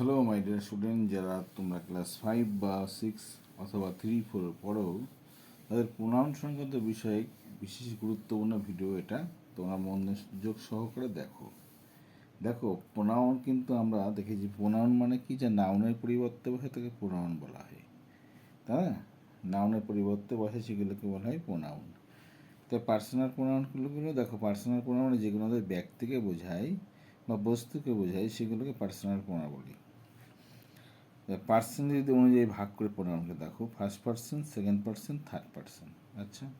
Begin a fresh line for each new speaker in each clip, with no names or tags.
Hello my dear student যারা তোমরা class five বা সিক্স অথবা থ্রি ফোর পড়ো, তাদের প্রোনাউন সংক্রান্ত বিষয়ে বিশেষ গুরুত্বপূর্ণ ভিডিও এটা। তোমরা মনোযোগ সহকারে দেখো। দেখো প্রোনাউন কিন্তু আমরা দেখেছি প্রোনাউন মানে কি? যে নাউনের পরিবর্তে বসে তাকে প্রোনাউন বলা হয়। তাই না? নাউনের পরিবর্তে বসে সেগুলোকে বলা হয় প্রোনাউন তো পার্সোনাল প্রোনাউনগুলো দেখো পার্সোনাল প্রোনাউন যেগুলো আমাদের ব্যক্তিকে বোঝায় বা বস্তুকে বোঝায়, সেগুলোকে পার্সোনাল প্রোনাউন বলি। পার্সেন্ট যদি অনুযায়ী ভাগ করে প্রোনাউনকে দেখো first person second person third person আচ্ছা?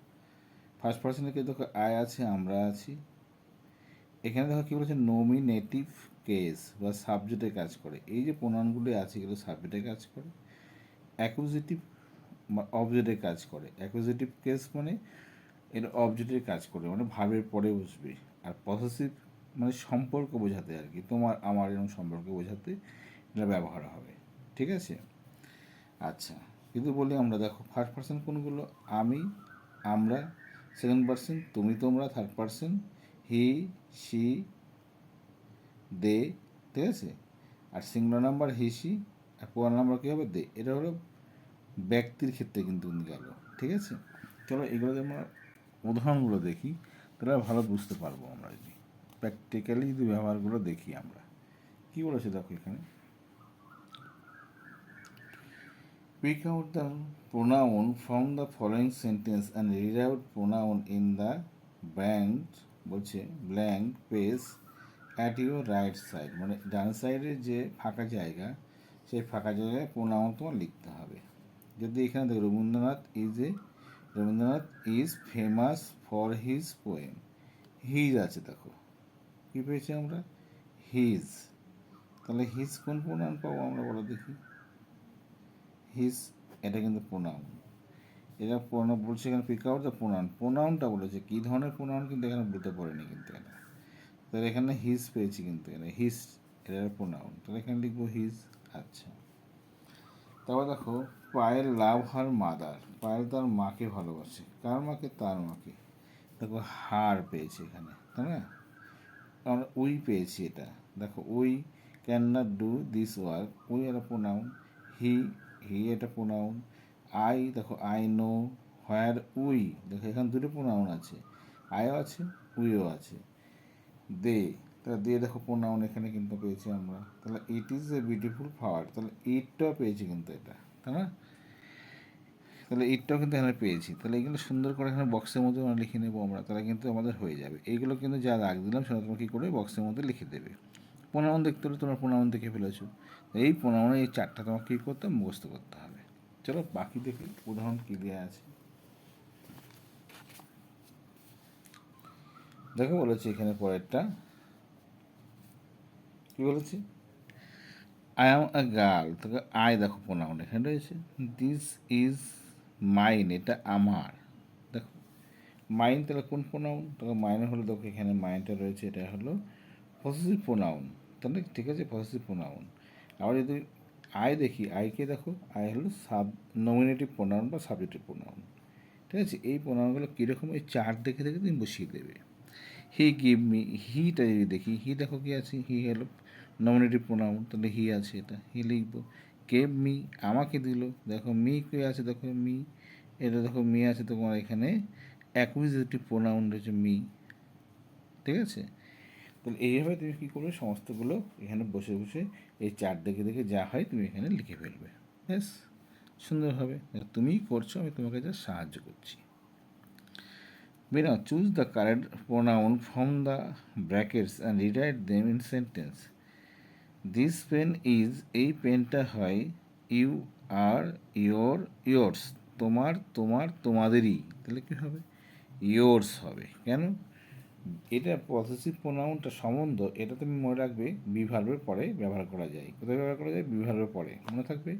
ফার্স্ট পার্সনে কি দেখো আয় আছে, আমরা আছি। এখানে দেখো কী বলেছে? নমিনেটিভ কেস বা সাবজেক্টে কাজ করে। এই যে প্রোনাউনগুলি আছে, এগুলো সাবজেক্টে কাজ করে। অ্যাকুজিটিভ অবজেক্টে কাজ করে। অ্যাকুজিটিভ কেস মানে এটা অবজেক্টের কাজ করে মানে ভাবের পরে বসবে। আর পসেসিভ মানে সম্পর্ক বোঝাতে আর কি, তোমার, আমার এরকম সম্পর্ক বোঝাতে এটা ব্যবহার হবে। ঠিক আছে? আচ্ছা কিন্তু বলি আমরা, দেখো ফার্স্ট পার্সন কোনগুলো? আমি, আমরা সেকেন্ড পার্সন তুমি তোমরা third person he she they ঠিক আছে? আর সিঙ্গুলার নাম্বার হি সি আর পোয়ার নাম্বার কী হবে? দে এটা হলো ব্যক্তির ক্ষেত্রে কিন্তু গেল, ঠিক আছে? চলো, এগুলো আমরা উদাহরণগুলো দেখি, তাহলে ভালো বুঝতে পারব আমরা যদি। প্র্যাকটিক্যালি যদি ব্যবহারগুলো দেখি আমরা। কী বলেছে দেখো এখানে? Pick out the pronoun from the following sentence and read out pronoun in the blank বলছে, blank page at your right side মানে ডান সাইডের যে ফাঁকা জায়গা, সেই ফাঁকা জায়গায় প্রোনাউন তোমার লিখতে হবে। যদি এখানে দেখো Rabindranath is a Rabindranath is famous for his poem his আছে দেখো। কী পেয়েছি আমরা? হিজ তাহলে হিজ কোন প্রোনাউন পাবো আমরা বলো দেখি। হিস এটা কিন্তু প্রোনাউন এটা প্রোনাউন বলছে এখানে পিক আউট দ্য প্রোনাউন প্রোনাউনটা বলেছে কী ধরনের প্রোনাউন কিন্তু এখানে বলতে পারেনি কিন্তু এটা তাহলে এখানে হিস পেয়েছি কিন্তু এখানে হিস এটা প্রোনাউন তাহলে এখানে লিখব হিস আচ্ছা। তারপর দেখো Payel love her mother. Payel তার মাকে ভালোবাসে। কার মাকে? তার মাকে। দেখো, হার পেয়েছে এখানে, তাই না? আমরা উই পেয়েছি এটা। দেখো, we can not do this work we এটা প্রোনাউন হি হি এটা প্রোনাউন আই দেখো আই নো হোয়ার উই দেখো, এখানে দুটো প্রোনাউন আছে। আইও আছে উইও আছে। দে তাহলে দিয়ে দেখো প্রোনাউন এখানে কিন্তু পেয়েছি আমরা। তাহলে it is a beautiful flower তাহলে ইটটাও পেয়েছি কিন্তু এটা, তাই না? তাহলে ইটটাও কিন্তু এখানে পেয়েছি। তাহলে এগুলো সুন্দর করে এখানে বক্সের মধ্যে আমরা লিখে নেব আমরা, তাহলে কিন্তু আমাদের হয়ে যাবে। এইগুলো কিন্তু যা রাখ দিলাম সেটা তোমরা কী করে বক্সের মধ্যে লিখে দেবে। প্রণামন দেখতে হলে তোমরা প্রণামন দেখে ফেলেছো। এই প্রণামনে এই চারটা তোমাকে কী করতে হবে? মুখস্থ করতে হবে। চলো বাকি দেখি উদাহরণ কী দেওয়া আছে। দেখো বলেছি এখানে পরেরটা। কী বলেছি? আই এম আ গার্ল তোকে আই দেখো প্রণামন এখানে রয়েছে। দিস ইজ মাইন এটা আমার। দেখো। মাইন তাহলে কোন প্রণাউন তোকে মাইনে হলো দেখো এখানে মাইনটা রয়েছে। এটা হলো পসেসিভ প্রোনাউন তাহলে ঠিক আছে পসেসিভ প্রোনাউন আবার যদি আই দেখি আইকে দেখো আই হলো সাব নমিনেটিভ প্রোনাউন বা সাবজেক্টিভ প্রোনাউন ঠিক আছে, এই প্রোনাউনগুলো কীরকম, এই চার দেখে দেখে তুমি বসিয়ে দেবে। হি গিভ মি হিটা যদি দেখি হি দেখো কি আছে হি হলো নমিনেটিভ প্রোনাউন তাহলে হি আছে এটা হি লিখব। কেভ মি আমাকে দিল, দেখো মি কে আছে, দেখো মি এটা দেখো মি আছে, তোমার এখানে অ্যাকুইজিটিভ প্রোনাউন রয়েছে মি ঠিক আছে? তাহলে এইভাবে তুমি কী করবে? সমস্তগুলো এখানে বসে বসে এই চার দেখে দেখে যা হয় তুমি এখানে লিখে ফেলবে। ব্যাস সুন্দরভাবে তুমিই করছ, আমি তোমাকে যা সাহায্য করছি। বেনা choose the correct pronoun from the brackets and rewrite them in sentence this pen is এই পেনটা হয় ইউ আর ইয়োর ইয়োর্স তোমার তোমার, তোমাদেরই। তাহলে কী হবে? ইয়োর্স হবে। কেন? এটা পসেসিভ প্রোনাউনটা সম্বন্ধ, এটা তুমি মনে রাখবে বিভার্বের পরে ব্যবহার করা যায়। কোথায় ব্যবহার করা যায়? বিভার্বের পরে। মনে থাকবে?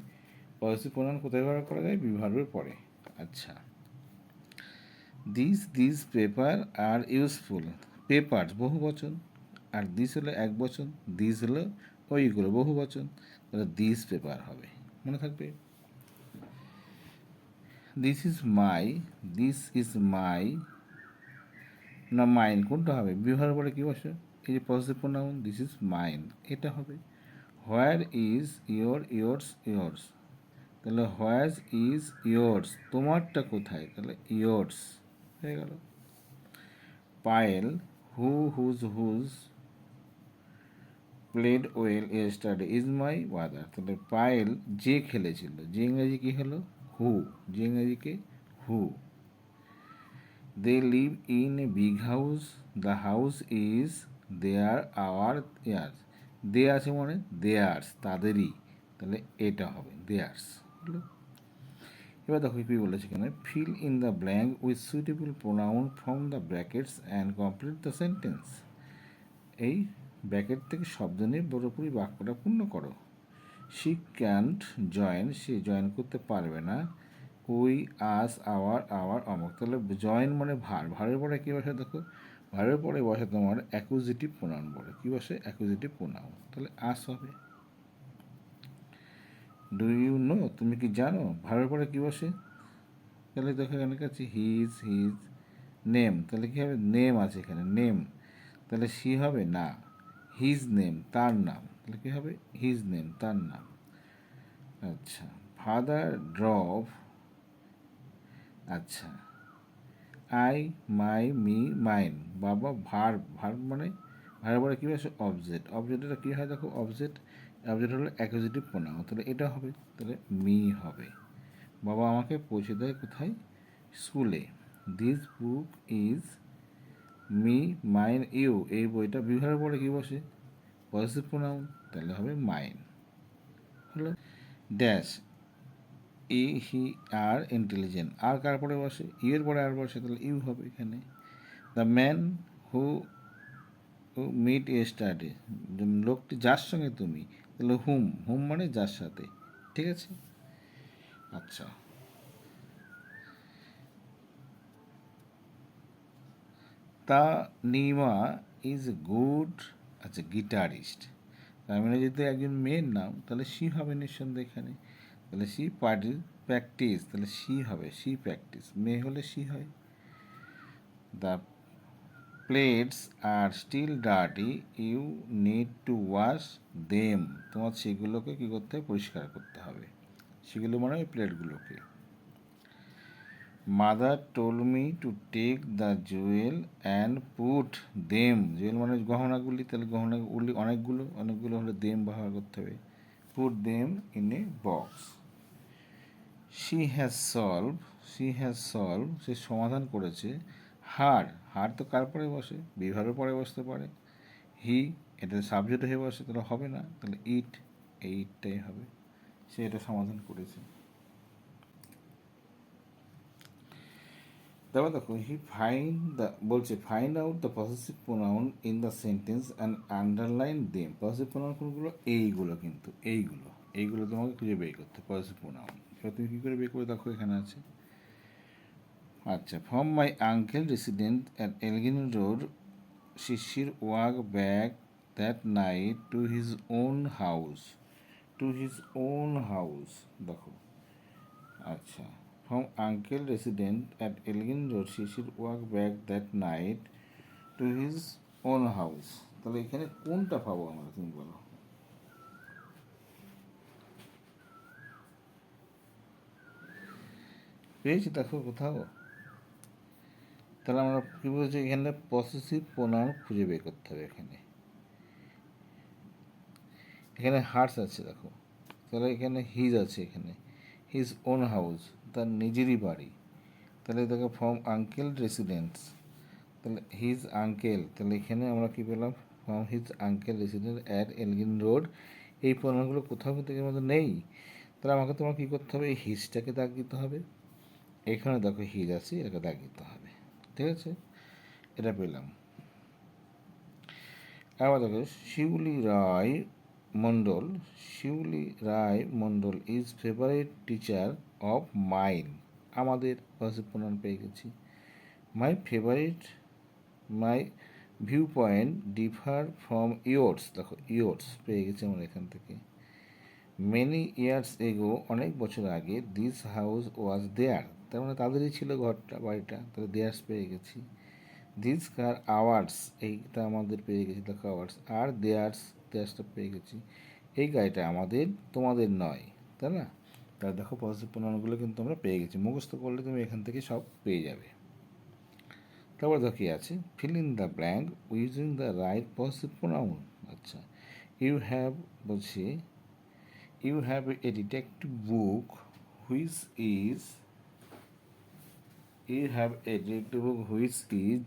পসেসিভ প্রোনাউন কোথায় ব্যবহার করা যায়? বিভার্বের পরে। আচ্ছা। This this paper are useful paper বহু বচন। আর দিস হলো এক বচন। দিস হলো ওইগুলো, বহু বচন। তাহলে দিস পেপার হবে। মনে থাকবে? This is my this is my না মাইন কোনটা হবে? বিভার পরে কী বসে? এই যে positive pronoun this is mine এটা হবে। Where is your yours yours তাহলে হোয়াজ ইজ ইয়োর্স তোমারটা কোথায়? তাহলে ইয়োর্স হয়ে গেল। Payel who whose whose played well study is my weather তাহলে পায়েল যে খেলেছিল। যে ইংরেজি কী হলো? হু যে ইংরেজিকে who they live in a big house the house is their our yours they আছে মানে দেয়ার্স তাদেরই। তাহলে এটা হবে দেয়ার্স হলো এবার দেখো কি বলেছে এখানে fill in the blank with suitable pronoun from the brackets and complete the sentence এই ব্র্যাকেট থেকে শব্দ নিয়ে পুরোপুরি বাক্যটা পূর্ণ করো। শি ক্যান্ট জয়েন সে জয়েন করতে পারবে না। উই আস, আওয়ার আওয়ার, অমক। তাহলে জয়েন মানে ভার। ভারের পরে কী বসে? দেখো, ভারের পরে বসে তোমার অ্যাকুজিটিভ প্রোনাউন বলে। কী বসে? অ্যাকুজিটিভ প্রোনাউন তাহলে আস হবে। ডু ইউ নো তুমি কি জানো? ভারের পরে কী বসে? তাহলে দেখো এখানে কাছে হিজ হিজ নেম তাহলে কী হবে? নেম আছে এখানে। নেম তাহলে সি হবে? না। হিজ নেম তার নাম। তাহলে কী হবে? হিজ নেম তার নাম। আচ্ছা। ফাদার ড্রপ আচ্ছা। I, my, me, mine. বাবা, ভার ভার মানে ভারের পরে কী হয় অবজেক্ট। অবজেক্টটা কী হয় দেখো? অবজেক্ট অবজেক্ট হলো অ্যাকুজিটিভ প্রোনাউন তাহলে এটা হবে, তাহলে মি হবে। বাবা আমাকে পৌঁছে দেয় কোথায়? স্কুলে। This book is me mine you এই বইটা বিভাগের পরে কী বসে? Positive pronoun. তাহলে হবে মাইন। হলো ড্যাশ। ই হি, আর ইন্টেলিজেন্ট আর কার পরে বসে? ইউ পরে আর বসে, তাহলে ইউ হবে এখানে। The man who who meet a study লোকটি যার সঙ্গে তুমি, তাহলে হুম হুম মানে যার সাথে। ঠিক আছে? আচ্ছা। তা নিমা ইজ গুড আচ্ছা গিটারিস্ট তার মানে যদি একজন মেয়ের নাম, তাহলে সি হবে নিঃসন্দেহ এখানে। তাহলে সি পার্টি প্র্যাকটিস তাহলে সি হবে সি প্র্যাকটিস মেয়ে হলে সি হয়। The plates are still dirty you need to wash them তোমার সেগুলোকে কী করতে হবে? পরিষ্কার করতে হবে। সেগুলো মানে ওই প্লেটগুলোকে। Mother told me to take the jewel and put them jewel মানে গহনাগুলি, তাহলে গহনাগুলি অনেকগুলো অনেকগুলো হলে দেম ব্যবহার করতে হবে। Put them in a box she has solve she has solve সে সমাধান করেছে। হার হার তো কার পরে বসে? বিভাগের পরে বসতে পারে। হি এটা সাবজেক্ট হয়ে বসে, তাহলে হবে না। তাহলে ইট এই ইটটাই হবে। সে এটা সমাধান করেছে। তারপর দেখো হি ফাইন্ড দ্য বলছে find out the possessive pronoun in the sentence and underline them possessive pronoun কোনগুলো? এইগুলো কিন্তু, এইগুলো। এইগুলো তোমাকে খুঁজে বের করতে পসেসিভ প্রোনাউন এবার তুমি কী করে বের করে দেখো এখানে আছে। আচ্ছা from my uncle resident at Elgin Road Shishir walk back that night to his own house to his own house দেখো। আচ্ছা from uncle resident at Elgin Road Shishir walked back that night to his own house তাহলে এখানে কোনটা পাবো আমরা, তুমি বলো। পেয়েছি দেখো কোথাও। তাহলে আমরা কী বলছি, এখানে পসেসিভ প্রোনাউন খুঁজে বের করতে হবে এখানে। এখানে হার্টস আছে, দেখো। তাহলে এখানে হিজ আছে এখানে। হিজ ওন হাউস তার নিজেরই বাড়ি। তাহলে দেখো ফ্রম আঙ্কেল রেসিডেন্টস তাহলে হিজ আঙ্কেল তাহলে এখানে আমরা কী পেলাম? From his uncle resident at Elgin Road এই প্রণামগুলো কোথাও থেকে আমাদের নেই। তাহলে আমাকে তোমার কী করতে হবে? এই হিজটাকে দাগ দিতে হবে। এখানে দেখো হিজ আছে, এটাকে দাগ দিতে হবে, ঠিক আছে? এটা পেলাম। আবার দেখো, Shiuli Roy Mondal, Shiuli Roy Mondal is favourite teacher of mine আমাদের পজিটিভ প্রোনাউন পেয়ে গেছি। My favourite my view point differ from yours দেখো ইয়োর্স পেয়ে গেছি আমরা এখান থেকে। মেনি ইয়ার্স এগো অনেক বছর আগে দিস হাউস ওয়াজ দেয়ার তার মানে তাদেরই ছিল ঘরটা, বাড়িটা। তাহলে দেয়ার্স পেয়ে গেছি। দিস কার আওয়ার্স এইটা আমাদের পেয়ে গেছি, দেখো আওয়ার্স আর দেয়ার্স দেয়ার্সটা পেয়ে গেছি। এই গাড়িটা আমাদের, তোমাদের নয়, তাই না? তাহলে দেখো পজিটিভ প্রোনাউনগুলো কিন্তু আমরা পেয়ে গেছি। মুখস্থ করলে তুমি এখান থেকে সব পেয়ে যাবে। তারপর দেখো কী আছে? Fill in the blank using the right positive pronoun আচ্ছা। ইউ হ্যাভ বলছি you have a detective book which is you have a detective book which is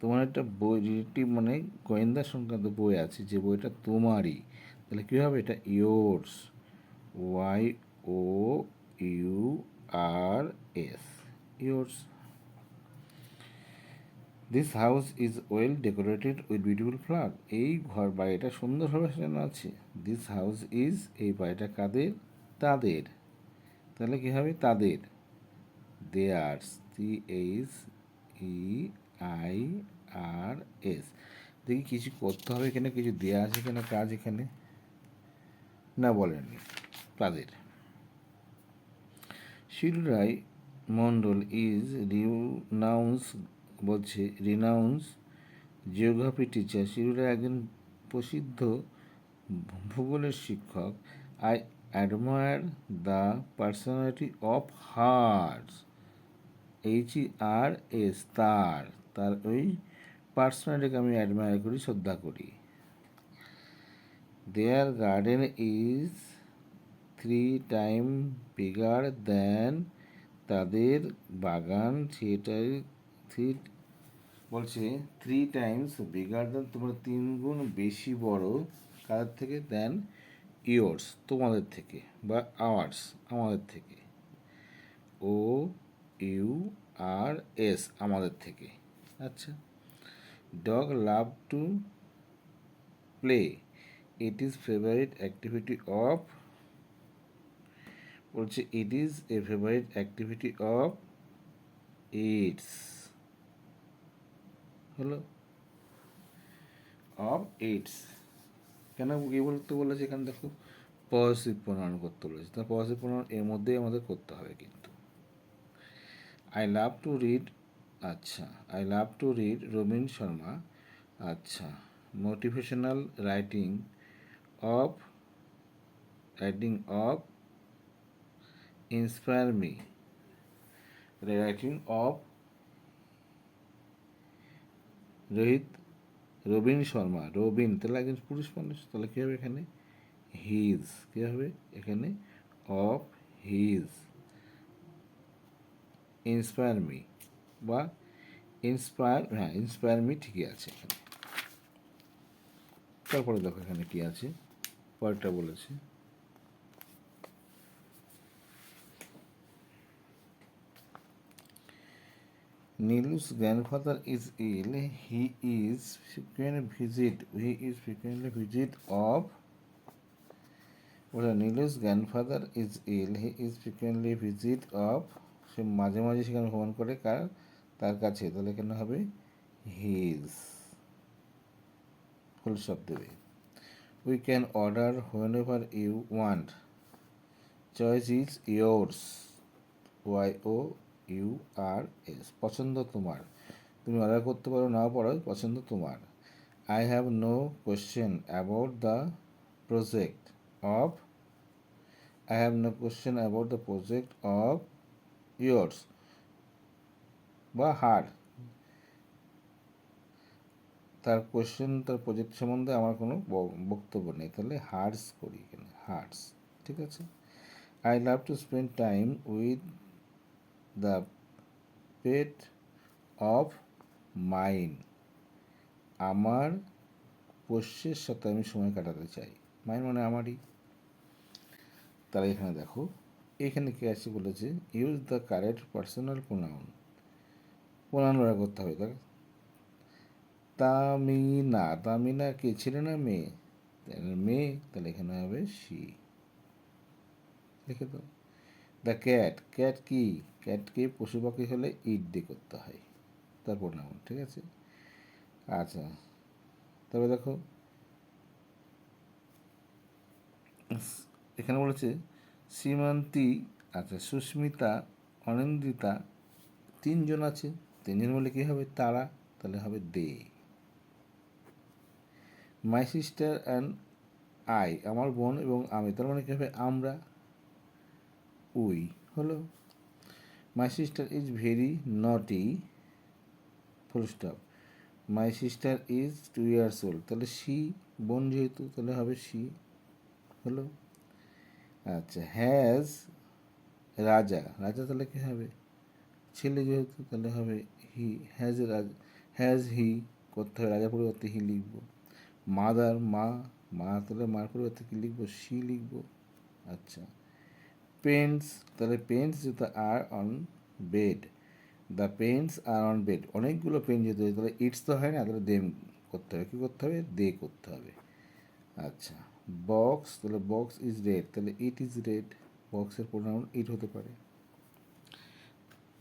তোমার একটা বই ডিটেকটিভ মানে গোয়েন্দা সংক্রান্ত বই আছে, যে বইটা তোমারই। তাহলে কী হবে? এটা yours Y O U R S yours this house is well decorated with beautiful flower এই ঘর বাড়িটা সুন্দরভাবে সাজানো আছে। দিস হাউস ইজ এই বাড়িটা কাদের? তাদের। তাহলে কী হবে? তাদের। Theirs C H E I R S. দেখি কিছু করতে হবে এখানে, কিছু দেওয়া আছে এখানে কাজ এখানে? না বলেননি তাদের শিলরাই মন্ডল ইজ রিনাউন্স, বলছে, রিনাউন্স জিওগ্রাফি টিচার। শিলুরা একজন প্রসিদ্ধ ভূগোলের শিক্ষক। I admire the personality of hers. H R S তার তার ওই পার্সোনালিটিকে আমি অ্যাডমায়ার করি, শ্রদ্ধা করি। Their garden is three time bigger than তাদের বাগান। থিয়েটার থ্রি বলছে থ্রি টাইমস বিগার দেন তোমরা তিন গুণ বেশি বড় কাদের থেকে? দেন ইয়োর্স তোমাদের থেকে বা আওয়ার্স আমাদের থেকে। ও ইউ আর এস আমাদের থেকে। আচ্ছা। Dog love to play. It is favourite activity of বলছে, it is a favourite activity of its. হলো? Of its. কেন কি বলতে বলেছে এখানে দেখো? পজিটিভ প্রণয়ন করতে বলেছে। তা পজিটিভ প্রণয়ন এর মধ্যেই আমাদের করতে হবে কিন্তু। আই লাভ টু রিড আচ্ছা I love to read Robin Sharma আচ্ছা motivational writing of writing of inspire me writing of Rohit, Robin Sharma, Robin, তাহলে একজন পুরুষ মানুষ তাহলে কী হবে এখানে? হিজ কী হবে? এখানে অফ হিজ ইন্সপায়ার মি বা ইন্সপায়ার হ্যাঁ ইন্সপায়ার মি ঠিকই আছে এখানে তারপরে দেখো এখানে কী আছে পরেরটা বলেছে Nilu's grandfather is ill. He is frequent visit. He is frequently visit of. বলে Nilu's grandfather is ill, he is frequently visit of সে মাঝে মাঝে সেখানে ভ্রমণ করে কার? তার কাছে। তাহলে কেন হবে? হিজ ফুল শপ দেবে we can order whenever you want choice is yours Y O U R S পছন্দ তোমার। তুমি অর্ডার করতে পারো, নাও পারো পছন্দ তোমার। I have no question about the project of I have no question about the project of yours বা her তার কোয়েশ্চেন তার প্রজেক্ট সম্বন্ধে আমার কোনো বক্তব্য নেই। তাহলে হার্টস করি এখানে, হার্টস, ঠিক আছে? I love to spend time with the pet of mine আমার পোষ্যের সাথে আমি সময় কাটাতে চাই। মাইন মানে আমারই। তারা এখানে দেখো। এখানে কে আছে বলেছে? Use the correct personal pronoun pronoun ব্যবহার করতে হবে তাই তামিনা তামিনা কে? ছেলে না মেয়ে? মেয়ে, তাহলে এখানে হবে সি লিখে দাও। দ্য ক্যাট ক্যাট কি? ক্যাটকে পশু পাখি হলে ইট দিয়ে করতে হয়। তার নাম ঠিক আছে? আচ্ছা তবে দেখো, এখানে বলেছে সীমান্তি আচ্ছা সুস্মিতা, অনিন্দিতা, তিনজন আছে তিনজন বলে কী হবে? তারা। তাহলে হবে they. My sister and I আমার বোন এবং আমি। তার মানে কী হবে? আমরা। উই হলো। মাই sister is very naughty full stop my sister is two years old তাহলে সি বোন যেহেতু, তাহলে হবে সি হলো। আচ্ছা হ্যাজ রাজা রাজা তাহলে কী হবে? ছেলে যেহেতু, তাহলে হবে হি, হ্যাজ রাজা, হ্যাজ হি করতে হবে রাজা পরিবর্তে হি লিখব। মাদার মা মা তাহলে মার পরিবর্তে কী লিখব? সি লিখব। আচ্ছা পেন্টস, তাহলে পেন্টস যেহেতু are on bed, the pens are on bed, অনেকগুলো পেন যেহেতু, তাহলে ইটস তো হয় না, তাহলে দেম করতে হবে। কী করতে হবে? দে করতে হবে। আচ্ছা বক্স তাহলে বক্স ইজ রেড তাহলে ইট ইজ রেড বক্সের প্রোনাউন ইট হতে পারে।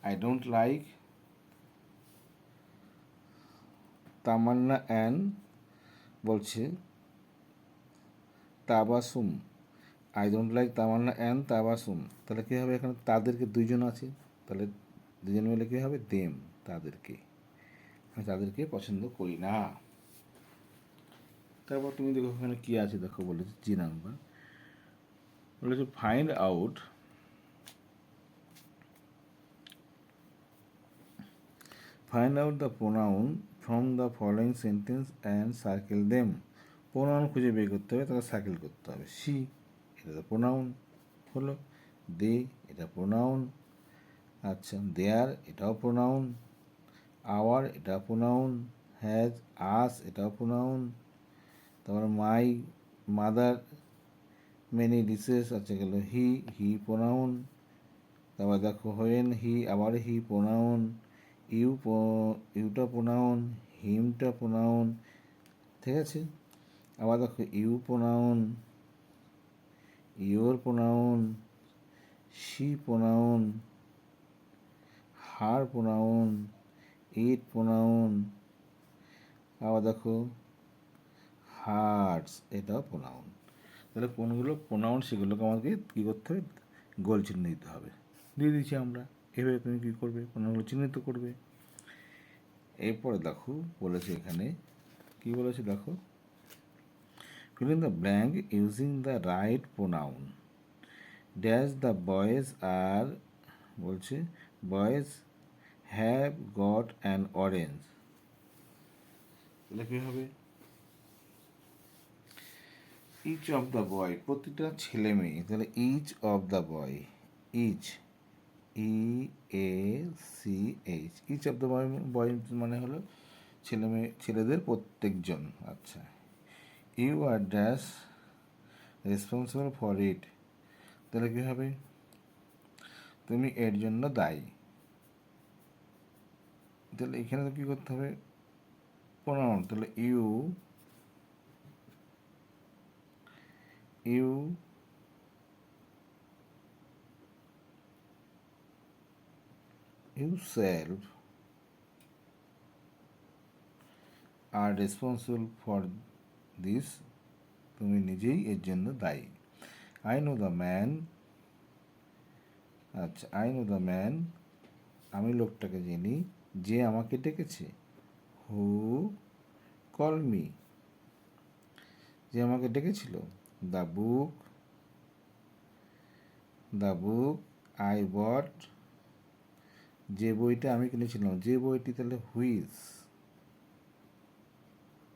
I don't like Tamanna and বলছে, Tabassum. I don't like Tamanna and, Tabassum. তাহলে কী হবে এখানে? তাদেরকে দুইজন আছে। তাহলে দুজন মিলে কী হবে? দেম তাদেরকে। আমি তাদেরকে পছন্দ করি না। তারপর তুমি দেখো ওখানে কী আছে, দেখো বলেছে জি নাম্বার। বলেছে find out find out the pronoun from the following sentence and circle them pronoun খুঁজে বের করতে হবে তাকে সার্কেল করতে হবে। সি এটা তো প্রোনাউন হলো। দে এটা প্রোনাউন আচ্ছা দেয়ার এটাও প্রোনাউন আওয়ার এটা প্রোনাউন হ্যাজ আস এটাও প্রোনাউন তারপর মাই মাদার মেনি ডিসেস আছে গেল হি হি প্রোনাউন তারপর দেখো হোয়েন হি আবার হি প্রোনাউন ইউ ইউটা প্রোনাউন হিমটা প্রোনাউন ঠিক আছে? আবার দেখো you pronoun your pronoun she pronoun her pronoun it pronoun আবার দেখো হার্টস এটাও প্রোনাউন তাহলে কোনগুলো প্রোনাউন সেগুলোকে আমাকে কী করতে হবে? গোল চিহ্ন দিতে হবে। দিয়ে দিচ্ছি আমরা। এভাবে তুমি কী করবে? প্রোনাউনগুলো চিহ্নিত করবে? এরপরে দেখো, বলেছে এখানে, কি বলেছে দেখো? Fill in the blank using the right pronoun. Dash the boys are বলছে boys have got an orange তাহলে কী হবে? ইচ অফ দ্য বয় প্রতিটা ছেলে মেয়ে তাহলে each of the boy each E A C H each of the boy boy মানে হলো ছেলে মেয়ে, ছেলেদের প্রত্যেকজন আচ্ছা। You are dash responsible for it তাহলে কী হবে? তুমি এর জন্য দায়ী। তাহলে এখানে তো কী করতে হবে? প্রণাম তাহলে you you you yourself are responsible for this তুমি নিজেই এর জন্য দায়ী। I know the man. আচ্ছা আই নো দ্য ম্যান, আমি লোকটাকে চিনি, যে আমাকে ডেকেছে। হু, কল মি, যে আমাকে ডেকেছিল। The book the book I bought যে বইটা আমি কিনেছিলাম, যে বইটি তাহলে হুইজ,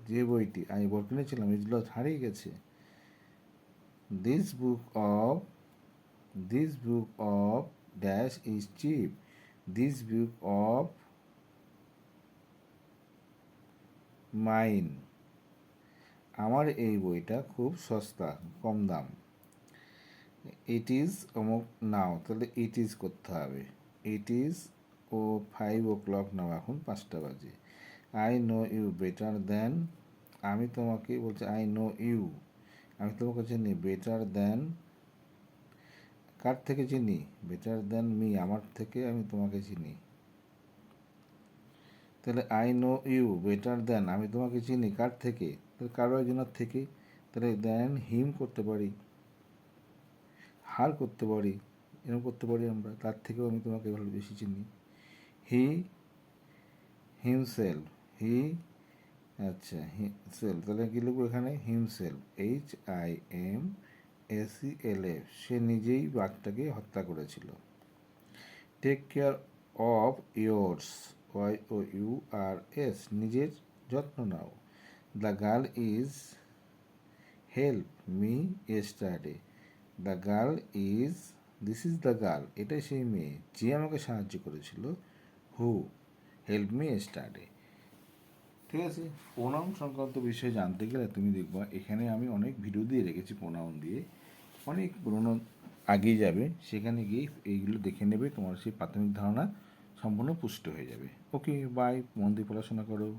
যে বইটি আমি বই কিনেছিলাম এগুলো হারিয়ে গেছে। This book of this book of dash is cheap this book of mine আমার এই বইটা খুব সস্তা, কম দাম। ইট ইজ অমুক, নাও, তাহলে ইট ইজ করতে হবে। It is O five o'clock now, এখন পাঁচটা বাজে। I know you better than আমি তোমাকে বলছি আই নো ইউ আমি তোমাকে চিনি বেটার দেন কার থেকে চিনি? বেটার দেন মি আমার থেকে আমি তোমাকে চিনি। তাহলে I know you better than আমি তোমাকে চিনি, কার থেকে? তাহলে কারও একজনের থেকে, তাহলে দেন হিম করতে পারি, হার করতে পারি এরকম করতে পারি আমরা, তার থেকেও আমি তোমাকে ভালো বেশি চিনি। হি হিমসেলফ হি আচ্ছা সেলফ তাহলে কী লিখব এখানে? Himself H I M S E L F সে নিজেই বাঘটাকে হত্যা করেছিল। Take care of yours Y O U R S নিজের যত্ন নাও। The girl is help me yesterday the girl is this is the girl এটাই সেই মেয়ে, যে আমাকে সাহায্য করেছিল। হু হেল্প মি এস্টারডে ঠিক আছে? প্রোনাউন সংক্রান্ত বিষয়ে জানতে গেলে তুমি দেখবা, এখানে আমি অনেক ভিডিও দিয়ে রেখেছি প্রোনাউন দিয়ে। অনেক পুরোনো আগিয়ে যাবে, সেখানে গিয়ে এইগুলো দেখে নেবে, তোমার সেই প্রাথমিক ধারণা সম্পূর্ণ পুষ্ট হয়ে যাবে। ওকে বাই মন দিয়ে পড়াশোনা করো।